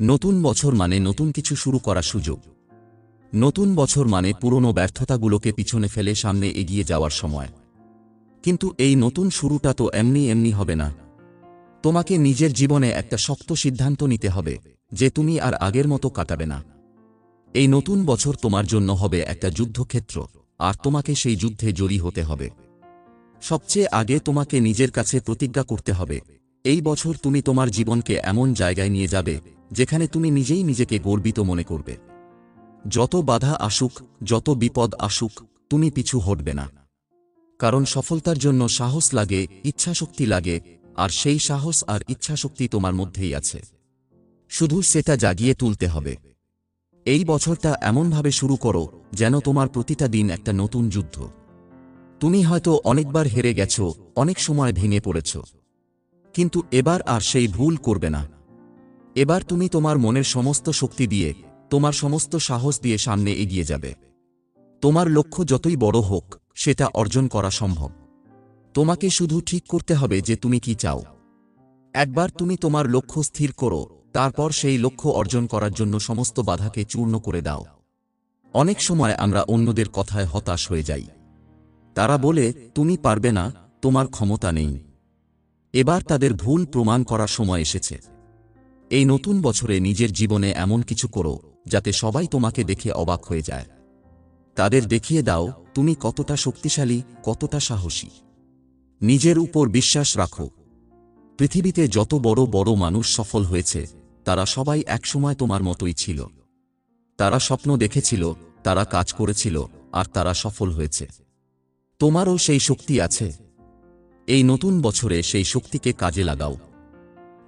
নতুন বছর মানে নতুন কিছু শুরু করার সুযোগ। নতুন বছর মানে পুরনো ব্যর্থতাগুলোকে পিছনে ফেলে সামনে এগিয়ে যাওয়ার সময়। কিন্তু এই নতুন শুরুটা তো এমনি এমনি হবে না। তোমাকে নিজের জীবনে একটা শক্ত সিদ্ধান্ত নিতে হবে যে তুমি আর আগের মতো কাটাবে না। এই নতুন বছর তোমার জন্য হবে একটা যুদ্ধক্ষেত্র, আর তোমাকে সেই যুদ্ধে জড়ি হতে হবে। সবচেয়ে আগে তোমাকে নিজের কাছে প্রতিজ্ঞা করতে হবে এই বছর তুমি তোমার জীবনকে এমন জায়গায় নিয়ে যাবে, যেখানে তুমি নিজেই নিজেকে গর্বিত মনে করবে। যত বাধা আসুক, যত বিপদ আসুক, তুমি পিছু হটবে না। কারণ সফলতার জন্য সাহস লাগে, ইচ্ছাশক্তি লাগে, আর সেই সাহস আর ইচ্ছাশক্তি তোমার মধ্যেই আছে। শুধু সেটা জাগিয়ে তুলতে হবে। এই বছরটা এমনভাবে শুরু করো, যেন তোমার প্রতিটা দিন একটা নতুন যুদ্ধ। তুমি হয়তো অনেকবার হেরে গেছ, অনেক সময় ভেঙে পড়েছ। কিন্তু এবার আর সেই ভুল করবে না। এবার তুমি তোমার মনের সমস্ত শক্তি দিয়ে, তোমার সমস্ত সাহস দিয়ে সামনে এগিয়ে যাবে। তোমার লক্ষ্য যতই বড় হোক, সেটা অর্জন করা সম্ভব। তোমাকে শুধু ঠিক করতে হবে যে তুমি কি চাও। একবার তুমি তোমার লক্ষ্য স্থির করো, তারপর সেই লক্ষ্য অর্জন করার জন্য সমস্ত বাধাকে চূর্ণ করে দাও। অনেক সময় আমরা অন্যদের কথায় হতাশ হয়ে যাই। তারা বলে, তুমি পারবে না, তোমার ক্ষমতা নেই। এবার তাদের ভুল প্রমাণ করার সময় এসেছে। এই নতুন বছরে নিজের জীবনে এমন কিছু করো, যাতে সবাই তোমাকে দেখে অবাক হয়ে যায়। তাদের দেখিয়ে দাও, তুমি কতটা শক্তিশালী, কতটা সাহসী। নিজের উপর বিশ্বাস রাখো। পৃথিবীতে যত বড় বড় মানুষ সফল হয়েছে, তারা সবাই একসময় তোমার মতোই ছিল। তারা স্বপ্ন দেখেছিল, তারা কাজ করেছিল, আর তারা সফল হয়েছে। তোমারও সেই শক্তি আছে। এই নতুন বছরে সেই শক্তিকে কাজে লাগাও।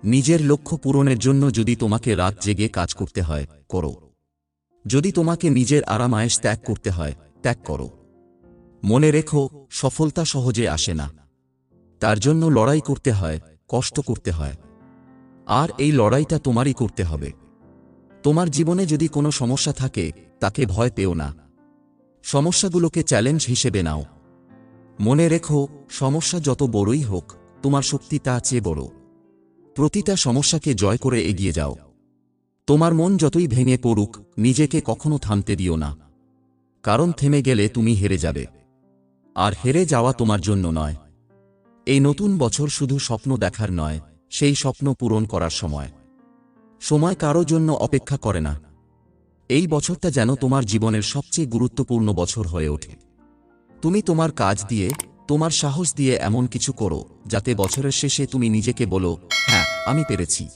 নিজের লক্ষ্য পূরণের জন্য যদি তোমাকে রাত জেগে কাজ করতে হয়, করো। যদি তোমাকে নিজের আরামায়েশ ত্যাগ করতে হয়, ত্যাগ করো। মনে রেখো, সফলতা সহজে আসে না। তার জন্য লড়াই করতে হয়, কষ্ট করতে হয়। আর এই লড়াইটা তোমারই করতে হবে। তোমার জীবনে যদি কোনো সমস্যা থাকে, তাকে ভয় পেও না। সমস্যাগুলোকে চ্যালেঞ্জ হিসেবে নাও। মনে রেখো, সমস্যা যত বড়ই হোক, তোমার শক্তি তা চেয়ে বড়। প্রতিটা সমস্যাকে জয় করে এগিয়ে যাও। তোমার মন যতই ভেঙে পড়ুক, নিজেকে কখনো থামতে দিও না। কারণ থেমে গেলে তুমি হেরে যাবে। আর হেরে যাওয়া তোমার জন্য নয়। এই নতুন বছর শুধু স্বপ্ন দেখার নয়, সেই স্বপ্ন পূরণ করার সময়। সময় কারও জন্য অপেক্ষা করে না। এই বছরটা যেন তোমার জীবনের সবচেয়ে গুরুত্বপূর্ণ বছর হয়ে ওঠে। তুমি তোমার কাজ দিয়ে, তোমার সাহস দিয়ে এমন কিছু করো, যাতে বছরের শেষে তুমি নিজেকে বলো হ্যাঁ আমি পেরেছি।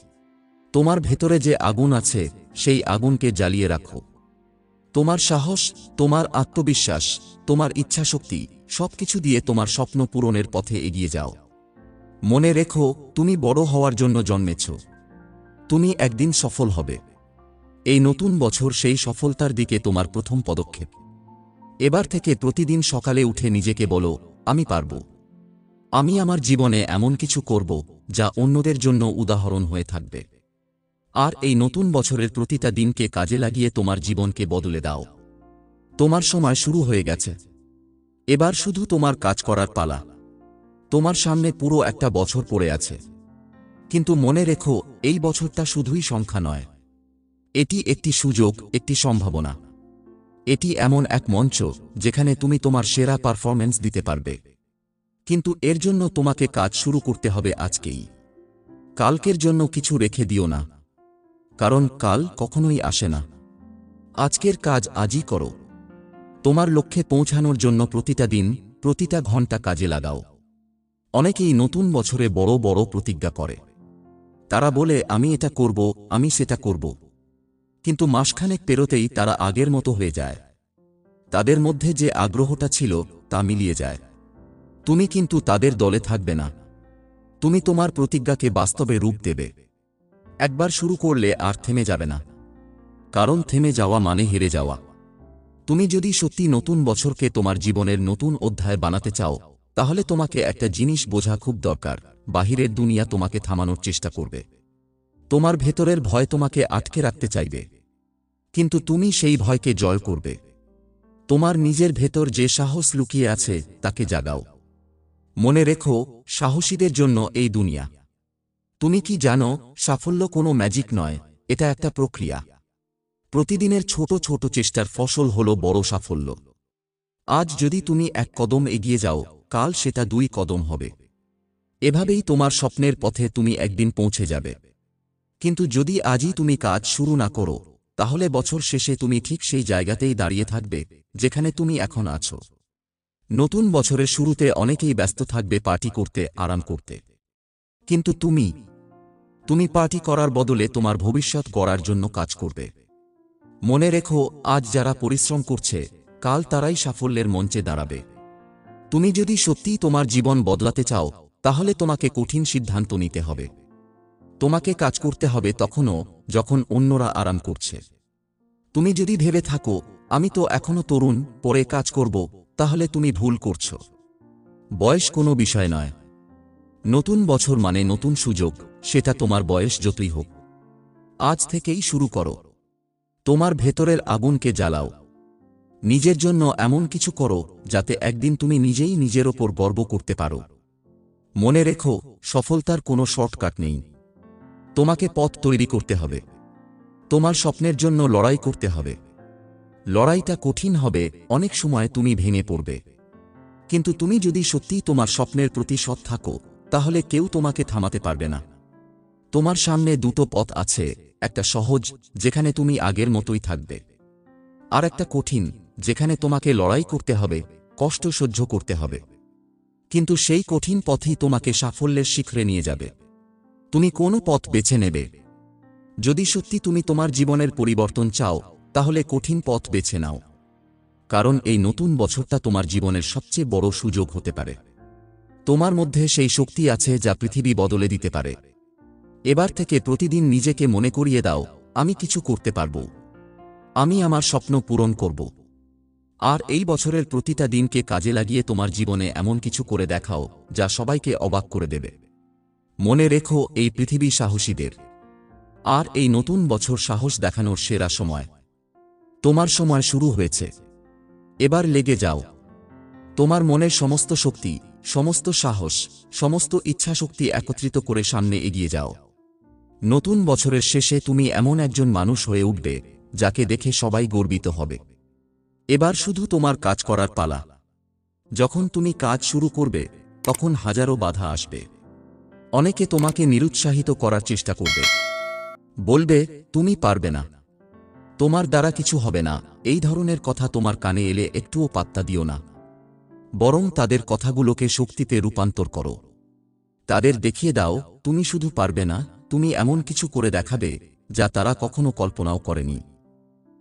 তোমার ভেতরে যে আগুন আছে, সেই আগুনকে জ্বালিয়ে রাখো। তোমার সাহস, তোমার আত্মবিশ্বাস, তোমার ইচ্ছাশক্তি, সবকিছু দিয়ে তোমার স্বপ্ন পূরণের পথে এগিয়ে যাও। মনে রেখো, তুমি বড় হওয়ার জন্য জন্মেছ। তুমি একদিন সফল হবে। এই নতুন বছর সেই সফলতার দিকে তোমার প্রথম পদক্ষেপ। এবার থেকে প্রতিদিন সকালে উঠে নিজেকে বলো, আমি পারব। আমি আমার জীবনে এমন কিছু করব, যা অন্যদের জন্য উদাহরণ হয়ে থাকবে। আর এই নতুন বছরের প্রতিটা দিনকে কাজে লাগিয়ে তোমার জীবনকে বদলে দাও। তোমার সময় শুরু হয়ে গেছে। এবার শুধু তোমার কাজ করার পালা। তোমার সামনে পুরো একটা বছর পড়ে আছে। কিন্তু মনে রেখো, এই বছরটা শুধুই সংখ্যা নয়। এটি একটি সুযোগ, একটি সম্ভাবনা। এটি এমন এক মঞ্চ যেখানে তুমি তোমার সেরা পারফরম্যান্স দিতে পারবে। কিন্তু এর জন্য তোমাকে কাজ শুরু করতে হবে আজকেই। কালকের জন্য কিছু রেখে দিও না। কারণ কাল কখনোই আসে না। আজকের কাজ আজই করো। তোমার লক্ষ্যে পৌঁছানোর জন্য প্রতিটা দিন, প্রতিটা ঘণ্টা কাজে লাগাও। অনেকেই নতুন বছরে বড় বড় প্রতিজ্ঞা করে। তারা বলে, আমি এটা করব, আমি সেটা করব। কিন্তু মাসখানেক পেরোতেই তারা আগের মতো হয়ে যায়। তাদের মধ্যে যে আগ্রহটা ছিল তা মিলিয়ে যায়। তুমি কিন্তু তাদের দলে থাকবে না। তুমি তোমার প্রতিজ্ঞাকে বাস্তবে রূপ দেবে। একবার শুরু করলে আর থেমে যাবে না। কারণ থেমে যাওয়া মানে হেরে যাওয়া। তুমি যদি সত্যি নতুন বছরকে তোমার জীবনের নতুন অধ্যায় বানাতে চাও, তাহলে তোমাকে একটা জিনিস বোঝা খুব দরকার। বাহিরের দুনিয়া তোমাকে থামানোর চেষ্টা করবে। তোমার ভেতরের ভয় তোমাকে আটকে রাখতে চাইবে। কিন্তু তুমি সেই ভয়কে জয় করবে। তোমার নিজের ভেতর যে সাহস লুকিয়ে আছে, তাকে জাগাও। মনে রেখো, সাহসীদের জন্য এই দুনিয়া। তুমি কি জানো, সাফল্য কোনো ম্যাজিক নয়, এটা একটা প্রক্রিয়া। প্রতিদিনের ছোট ছোট চেষ্টার ফসল হল বড় সাফল্য। আজ যদি তুমি এক কদম এগিয়ে যাও, কাল সেটা দুই কদম হবে। এভাবেই তোমার স্বপ্নের পথে তুমি একদিন পৌঁছে যাবে। কিন্তু যদি আজই তুমি কাজ শুরু না করো তাহলে বছর শেষে তুমি ঠিক সেই জায়গাতেই দাঁড়িয়ে থাকবে, যেখানে তুমি এখন আছো। নতুন বছরের শুরুতে অনেকেই ব্যস্ত থাকবে পার্টি করতে, আরাম করতে। কিন্তু তুমি তুমি পার্টি করার বদলে তোমার ভবিষ্যৎ গড়ার জন্য কাজ করবে। মনে রেখো, আজ যারা পরিশ্রম করছে, কাল তারাই সাফল্যের মঞ্চে দাঁড়াবে। তুমি যদি সত্যিই তোমার জীবন বদলাতে চাও, তাহলে তোমাকে কঠিন সিদ্ধান্ত নিতে হবে। তোমাকে কাজ করতে হবে তখনও যখন অন্যরা আরাম করছে। তুমি যদি ভেবে থাকো, আমি তো এখনও তরুণ, পরে কাজ করব, তাহলে তুমি ভুল করছ। বয়স কোনো বিষয় নয়। নতুন বছর মানে নতুন সুযোগ, সেটা তোমার বয়স যতই হোক। আজ থেকেই শুরু করো। তোমার ভেতরের আগুনকে জ্বালাও। নিজের জন্য এমন কিছু করো, যাতে একদিন তুমি নিজেই নিজের ওপর গর্ব করতে পারো। মনে রেখো, সফলতার কোনো শর্টকাট নেই। তোমাকে পথ তৈরি করতে হবে। তোমার স্বপ্নের জন্য লড়াই করতে হবে। লড়াইটা কঠিন হবে, অনেক সময় তুমি ভেঙে পড়বে। কিন্তু তুমি যদি সত্যিই তোমার স্বপ্নের প্রতি সৎ থাকো, তাহলে কেউ তোমাকে থামাতে পারবে না। তোমার সামনে দুটো পথ আছে, একটা সহজ, যেখানে তুমি আগের মতোই থাকবে। আর একটা কঠিন, যেখানে তোমাকে লড়াই করতে হবে, কষ্ট সহ্য করতে হবে। কিন্তু সেই কঠিন পথই তোমাকে সাফল্যের শিখরে নিয়ে যাবে। তুমি কোনো পথ বেছে নেবে? যদি সত্যি তুমি তোমার জীবনের পরিবর্তন চাও, তাহলে কঠিন পথ বেছে নাও। কারণ এই নতুন বছরটা তোমার জীবনের সবচেয়ে বড় সুযোগ হতে পারে। তোমার মধ্যে সেই শক্তি আছে যা পৃথিবী বদলে দিতে পারে। এবার থেকে প্রতিদিন নিজেকে মনে করিয়ে দাও, আমি কিছু করতে পারব। আমি আমার স্বপ্ন পূরণ করব। আর এই বছরের প্রতিটা দিনকে কাজে লাগিয়ে তোমার জীবনে এমন কিছু করে দেখাও, যা সবাইকে অবাক করে দেবে। মনে রেখো, এই পৃথিবী সাহসীদের। আর এই নতুন বছর সাহস দেখানোর সেরা সময়। তোমার সময় শুরু হয়েছে। এবার লেগে যাও। তোমার মনের সমস্ত শক্তি, সমস্ত সাহস, সমস্ত ইচ্ছাশক্তি একত্রিত করে সামনে এগিয়ে যাও। নতুন বছরের শেষে তুমি এমন একজন মানুষ হয়ে উঠবে, যাকে দেখে সবাই গর্বিত হবে। এবার শুধু তোমার কাজ করার পালা। যখন তুমি কাজ শুরু করবে, তখন হাজারো বাধা আসবে। অনেকে তোমাকে নিরুৎসাহিত করার চেষ্টা করবে। বলবে, তুমি পারবে না। তোমার দ্বারা কিছু হবে না। এই ধরনের কথা তোমার কানে এলে একটুও পাত্তা দিও না। বরং তাদের কথাগুলোকে শক্তিতে রূপান্তর করো। তাদের দেখিয়ে দাও, তুমি শুধু পারবে না, তুমি এমন কিছু করে দেখাবে, যা তারা কখনো কল্পনাও করেনি।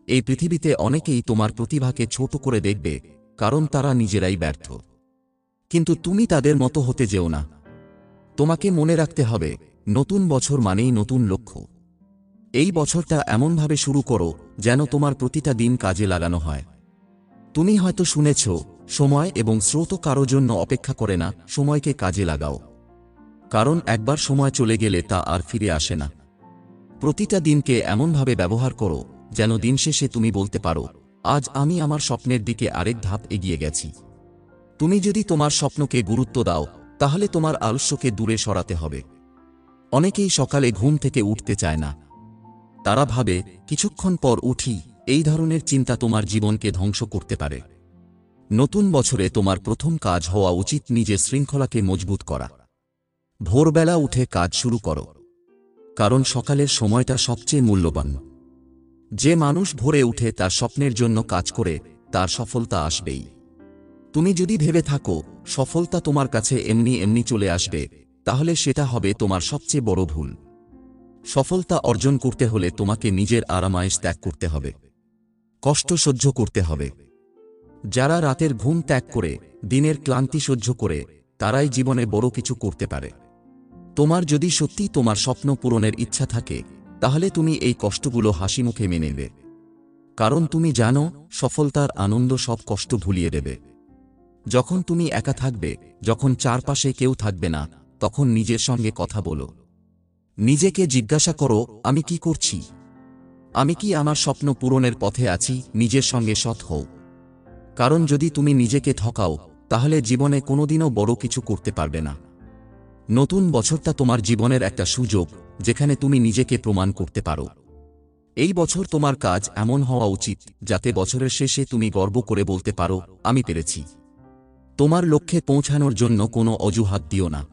এই পৃথিবীতে অনেকেই তোমার প্রতিভাকে ছোট করে দেখবে, কারণ তারা নিজেরাই ব্যর্থ। কিন্তু তুমি তাদের মতো হতে যেও না। তোমাকে মনে রাখতে হবে, নতুন বছর মানেই নতুন লক্ষ্য। এই বছরটা এমনভাবে শুরু করো, যেন তোমার প্রতিটা দিন কাজে লাগানো হয়। তুমি হয়তো শুনেছ, সময় এবং স্রোত কারও জন্য অপেক্ষা করে না, সময়কে কাজে লাগাও। কারণ একবার সময় চলে গেলে তা আর ফিরে আসে না। প্রতিটা দিনকে এমনভাবে ব্যবহার করো, যেন দিন শেষে তুমি বলতে পারো, আজ আমি আমার স্বপ্নের দিকে আরেক ধাপ এগিয়ে গেছি। তুমি যদি তোমার স্বপ্নকে গুরুত্ব দাও তাহলে তোমার আলস্যকে দূরে সরাতে হবে। অনেকেই সকালে ঘুম থেকে উঠতে চায় না। তারা ভাবে, কিছুক্ষণ পর উঠি, এই ধরনের চিন্তা তোমার জীবনকে ধ্বংস করতে পারে। নতুন বছরে তোমার প্রথম কাজ হওয়া উচিত নিজের শৃঙ্খলাকে মজবুত করা। ভোরবেলা উঠে কাজ শুরু করো। কারণ সকালের সময়টা সবচেয়ে মূল্যবান। যে মানুষ ভোরে উঠে তার স্বপ্নের জন্য কাজ করে, তার সফলতা আসবেই। তুমি যদি ভেবে থাকো, সফলতা তোমার কাছে এমনি এমনি চলে আসবে, তাহলে সেটা হবে তোমার সবচেয়ে বড় ভুল। সফলতা অর্জন করতে হলে তোমাকে নিজের আরামায়েশ ত্যাগ করতে হবে। কষ্ট সহ্য করতে হবে। যারা রাতের ঘুম ত্যাগ করে, দিনের ক্লান্তি সহ্য করে, তারাই জীবনে বড় কিছু করতে পারে। তোমার যদি সত্যি তোমার স্বপ্ন পূরণের ইচ্ছা থাকে, তাহলে তুমি এই কষ্টগুলো হাসি মুখে মেনে নেবে। কারণ তুমি জানো, সফলতার আনন্দ সব কষ্ট ভুলিয়ে দেবে। যখন তুমি একা থাকবে, যখন চারপাশে কেউ থাকবে না, তখন নিজের সঙ্গে কথা বলো। নিজেকে জিজ্ঞাসা করো, আমি কি করছি? আমি কি আমার স্বপ্ন পূরণের পথে আছি, নিজের সঙ্গে সৎ হও। কারণ যদি তুমি নিজেকে ঠকাও, তাহলে জীবনে কোনোদিনও বড় কিছু করতে পারবে না। নতুন বছরটা তোমার জীবনের একটা সুযোগ, যেখানে তুমি নিজেকে প্রমাণ করতে পারো। এই বছর তোমার কাজ এমন হওয়া উচিত, যাতে বছরের শেষে তুমি গর্ব করে বলতে পারো, আমি পেরেছি। তোমার লক্ষ্যে পৌঁছানোর জন্য কোনো অজুহাত দিও না।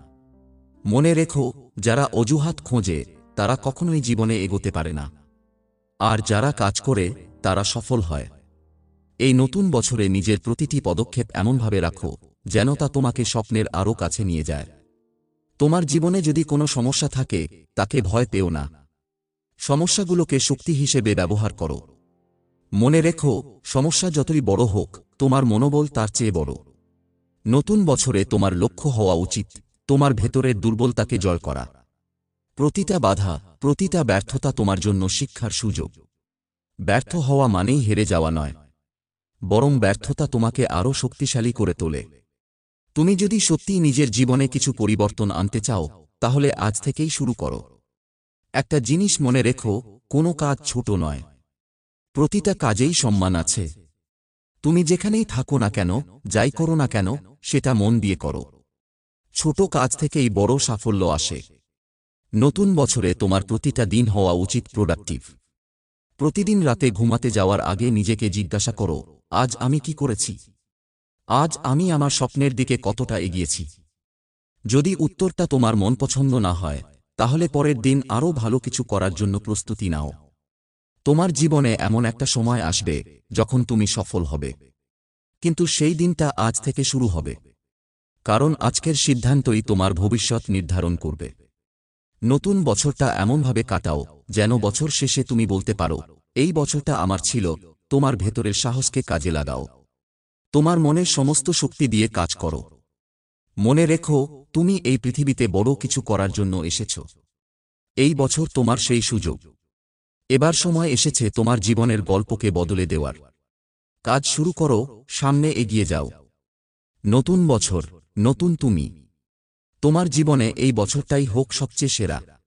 মনে রেখো, যারা অজুহাত খোঁজে, তারা কখনোই জীবনে এগোতে পারে না। আর যারা কাজ করে, তারা সফল হয়। এই নতুন বছরে নিজের প্রতিটি পদক্ষেপ এমনভাবে রাখো, যেন তা তোমাকে স্বপ্নের আরও কাছে নিয়ে যায়। তোমার জীবনে যদি কোনো সমস্যা থাকে, তাকে ভয় পেও না। সমস্যাগুলোকে শক্তি হিসেবে ব্যবহার করো। মনে রেখো, সমস্যা যতই বড় হোক, তোমার মনোবল তার চেয়ে বড়। নতুন বছরে তোমার লক্ষ্য হওয়া উচিত, তোমার ভেতরের দুর্বলতাকে জয় করা। প্রতিটা বাধা, প্রতিটা ব্যর্থতা তোমার জন্য শিক্ষার সুযোগ। ব্যর্থ হওয়া মানেই হেরে যাওয়া নয়। বরং ব্যর্থতা তোমাকে আরও শক্তিশালী করে তোলে। তুমি যদি সত্যিই নিজের জীবনে কিছু পরিবর্তন আনতে চাও, তাহলে আজ থেকেই শুরু করো। একটা জিনিস মনে রেখো, কোনো কাজ ছোট নয়। প্রতিটা কাজেই সম্মান আছে। তুমি যেখানেই থাকো না কেন, যাই করো না কেন সেটা মন দিয়ে করো। ছোট কাজ থেকেই বড় সাফল্য আসে। নতুন বছরে তোমার প্রতিটা দিন হওয়া উচিত প্রোডাক্টিভ প্রতিদিন রাতে ঘুমাতে যাওয়ার আগে নিজেকে জিজ্ঞাসা করো, আজ আমি কি করেছি? আজ আমি আমার স্বপ্নের দিকে কতটা এগিয়েছি? যদি উত্তরটা তোমার মন পছন্দ না হয়, তাহলে পরের দিন আরও ভালো কিছু করার জন্য প্রস্তুতি নাও। তোমার জীবনে এমন একটা সময় আসবে যখন তুমি সফল হবে। কিন্তু সেই দিনটা আজ থেকে শুরু হবে। কারণ আজকের সিদ্ধান্তই তোমার ভবিষ্যৎ নির্ধারণ করবে। নতুন বছরটা এমনভাবে কাটাও, যেন বছর শেষে তুমি বলতে পারো, এই বছরটা আমার ছিল, তোমার ভেতরের সাহসকে কাজে লাগাও। তোমার মনের সমস্ত শক্তি দিয়ে কাজ করো। মনে রেখো, তুমি এই পৃথিবীতে বড় কিছু করার জন্য এসেছ। এই বছর তোমার সেই সুযোগ। এবার সময় এসেছে তোমার জীবনের গল্পকে বদলে দেওয়ার। কাজ শুরু করো, সামনে এগিয়ে যাও। নতুন বছর, নতুন তুমি। তোমার জীবনে এই বছরটাই হোক সবচেয়ে সেরা।